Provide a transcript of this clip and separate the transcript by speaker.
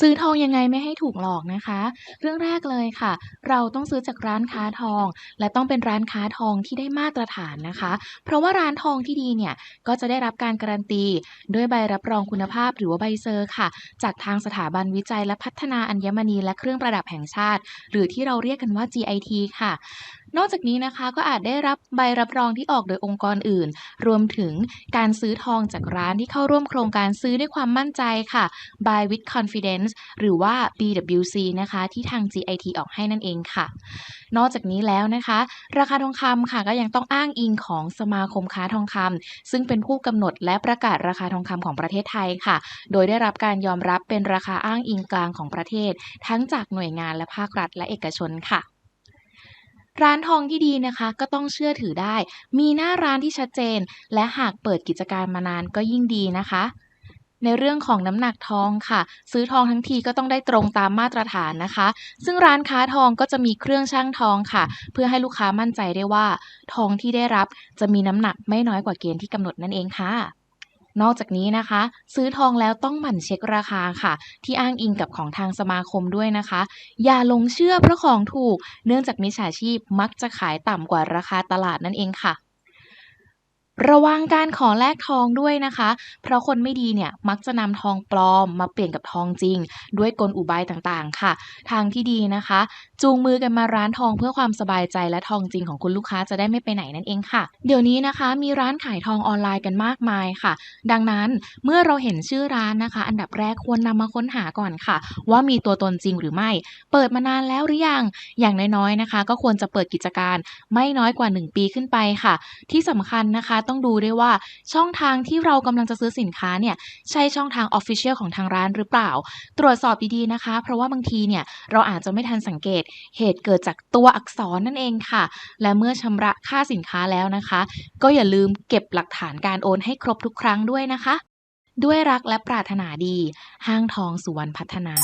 Speaker 1: ซื้อทองยังไงไม่ให้ถูกหลอกนะคะ เรื่องแรกเลยค่ะ เราต้องซื้อจากร้านค้าทอง และต้องเป็นร้านค้าทองที่ได้มาตรฐานนะคะ เพราะว่าร้านทองที่ดีเนี่ยก็จะได้รับการการันตี ด้วยใบรับรองคุณภาพหรือว่าใบเซอร์ค่ะ จากทางสถาบันวิจัยและพัฒนาอัญมณีและเครื่องประดับแห่งชาติ หรือที่เราเรียกกันว่า GIT ค่ะ นอกจากนี้นะคะก็อาจได้รับใบรับรองที่ออกโดยองค์กรอื่น รวมถึงการซื้อทองจากร้านที่เข้าร่วมโครงการซื้อด้วยความมั่นใจค่ะ Buy with Confidence หรือว่า BWC นะคะ ที่ทาง GIT ออกให้นั่นเองค่ะ นอกจากนี้แล้วนะคะ ราคาทองคำค่ะก็ยังต้องอ้างอิงของสมาคมค้าทองคำซึ่งเป็นผู้กำหนดและประกาศราคาทองคำของประเทศไทยค่ะ โดยได้รับการยอมรับเป็นราคาอ้างอิงกลางของประเทศ ทั้งจากหน่วยงานและภาครัฐและเอกชนค่ะ ร้านทองที่ดีนะคะ ก็ต้องเชื่อถือได้ มีหน้าร้านที่ชัดเจน และหากเปิดกิจการมานานก็ยิ่งดีนะคะในเรื่องของน้ำหนักทองค่ะ ซื้อทองทั้งทีก็ต้องได้ตรงตามมาตรฐานนะคะ ซึ่งร้านค้าทองก็จะมีเครื่องชั่งทองค่ะ เพื่อให้ลูกค้ามั่นใจได้ว่า ทองที่ได้รับจะมีน้ำหนักไม่น้อยกว่าเกณฑ์ที่กำหนดนั่นเองค่ะ นอกจากนี้นะคะ ซื้อทองแล้วต้องหมั่นเช็คราคาค่ะ ที่อ้างอิงกับของทางสมาคมด้วยนะคะ อย่าลงเชื่อเพราะของถูก เนื่องจากมิจฉาชีพมักจะขายต่ำกว่าราคาตลาดนั่นเองค่ะ ระวังการขอแลกทองด้วยนะคะ เพราะคนไม่ดีเนี่ยมักจะนำทองปลอมมาเปลี่ยนกับทองจริง ด้วยกลอุบายต่างๆ ค่ะ ทางที่ดีนะคะ จูงมือกันมาร้านทองเพื่อความสบายใจและทองจริงของคุณลูกค้าจะได้ไม่ไปไหนนั่นเองค่ะ เดี๋ยวนี้นะคะ มีร้านขายทองออนไลน์กันมากมายค่ะ ดังนั้นเมื่อเราเห็นชื่อร้านนะคะ อันดับแรกควรนำมาค้นหาก่อนค่ะ ว่ามีตัวตนจริงหรือไม่ เปิดมานานแล้วหรือยัง อย่างน้อยๆนะคะ ก็ควรจะเปิดกิจการไม่น้อยกว่า 1 ปีขึ้นไปค่ะ ที่สำคัญนะคะต้อง้องดูด้วยว่าช่องทางที่เรากำลังจะซื้อสินค้าเนี่ยใช่ช่องทาง Official ของทางร้านหรือเปล่า ตรวจสอบดีๆนะคะ เพราะว่าบางทีเนี่ยเราอาจจะไม่ทันสังเกตเหตุเกิดจากตัวอักษรนั่นเองค่ะ และเมื่อชำระค่าสินค้าแล้วนะคะ ก็อย่าลืมเก็บหลักฐานการโอนให้ครบทุกครั้งด้วยนะคะ ด้วยรักและปรารถนาดี ห้างทองสุวรรณพัฒนา